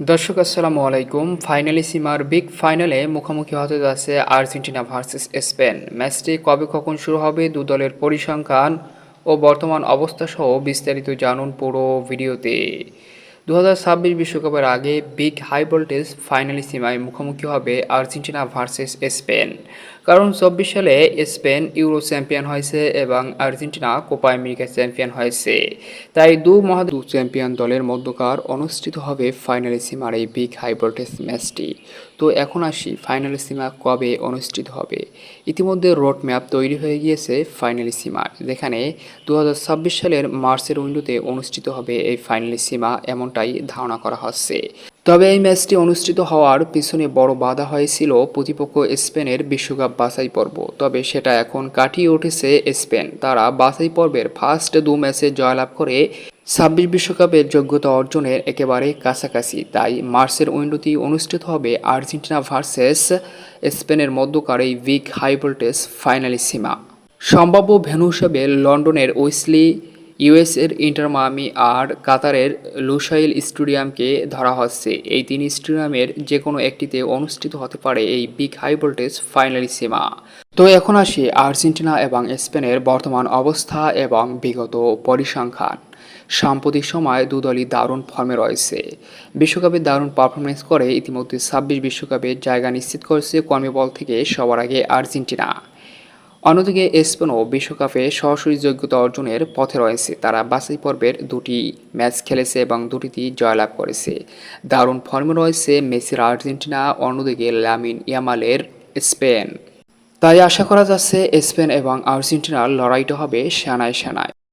দর্শক, আসসালামু আলাইকুম। ফাইনালি সিমার বিগ ফাইনালে মুখোমুখি হতে যাচ্ছে আর্জেন্টিনা ভার্সেস স্পেন। ম্যাচটি কবে কখন শুরু হবে, দু দলের পরিসংখ্যান ও বর্তমান অবস্থা সহ বিস্তারিত জানুন পুরো ভিডিওতে। দু বিশ্বকাপের আগে বিগ হাই ভোল্টেজ ফাইনালি সীমায় মুখোমুখি হবে আর্জেন্টিনা ভার্সেস স্পেন। কারণ চব্বিশ সালে স্পেন ইউরো চ্যাম্পিয়ন হয়েছে এবং আর্জেন্টিনা কোপা আমেরিকা চ্যাম্পিয়ন হয়েছে। তাই দু মহাদ চ্যাম্পিয়ন দলের মধ্যকার অনুষ্ঠিত হবে ফাইনালি সীমার এই বিগ হাই ভোল্টেজ ম্যাচটি। তো এখন আসি ফাইনালি সীমা কবে অনুষ্ঠিত হবে। ইতিমধ্যে রোড ম্যাপ তৈরি হয়ে গিয়েছে ফাইনালি সীমার। যেখানে দু হাজার ছাব্বিশ সালের মার্চের উইন্ডোতে অনুষ্ঠিত হবে এই ফাইনালি সীমা এমনটাই ধারণা করা হচ্ছে। তবে এই ম্যাচটি অনুষ্ঠিত হওয়ার পিছনে বড় বাধা হয়েছিল প্রতিপক্ষ স্পেনের বিশ্বকাপ বাছাই পর্ব। তবে সেটা এখন কাটিয়ে উঠেছে স্পেন। তারা বাছাই পর্বের ফার্স্ট দু ম্যাচে জয়লাভ করে ছাব্বিশ বিশ্বকাপের যোগ্যতা অর্জনের একেবারে কাছাকাছি। তাই মার্চের উইন্ডোতেই অনুষ্ঠিত হবে আর্জেন্টিনা ভার্সেস স্পেনের মধ্যকার এই উইক হাই ভোল্টেজ ফাইনালি সীমা। সম্ভাব্য ভেন্যু হিসেবে লন্ডনের ওয়েসলি ইউএসের ইন্টার মায়ামি আর কাতারের লুসাইল স্টেডিয়ামকে ধরা হচ্ছে। এই তিন স্টেডিয়ামের যে কোনো একটিতে অনুষ্ঠিত হতে পারে এই বিগ হাই ভোল্টেজ ফাইনালি সীমা তো এখন আসি আর্জেন্টিনা এবং স্পেনের বর্তমান অবস্থা এবং বিগত পরিসংখ্যান। সাম্প্রতিক সময় দুদলই দারুণ ফর্মে রয়েছে। বিশ্বকাপে দারুণ পারফরমেন্স করে ইতিমধ্যে ছাব্বিশ বিশ্বকাপে জায়গা নিশ্চিত করেছে কর্মীবল থেকে সবার আগে আর্জেন্টিনা। অন্যদিকে স্পেনও বিশ্বকাপে সরাসরি যোগ্যতা অর্জনের পথে রয়েছে তারা। বাছাই পর্বের দুটি ম্যাচ খেলেছে এবং দুটিতেই জয়লাভ করেছে। দারুণ ফর্মে রয়েছে মেসির আর্জেন্টিনা, অন্যদিকে লামিন ইয়ামালের স্পেন। তাই আশা করা যাচ্ছে স্পেন এবং আর্জেন্টিনার লড়াইটা হবে সেনায় সেনায়।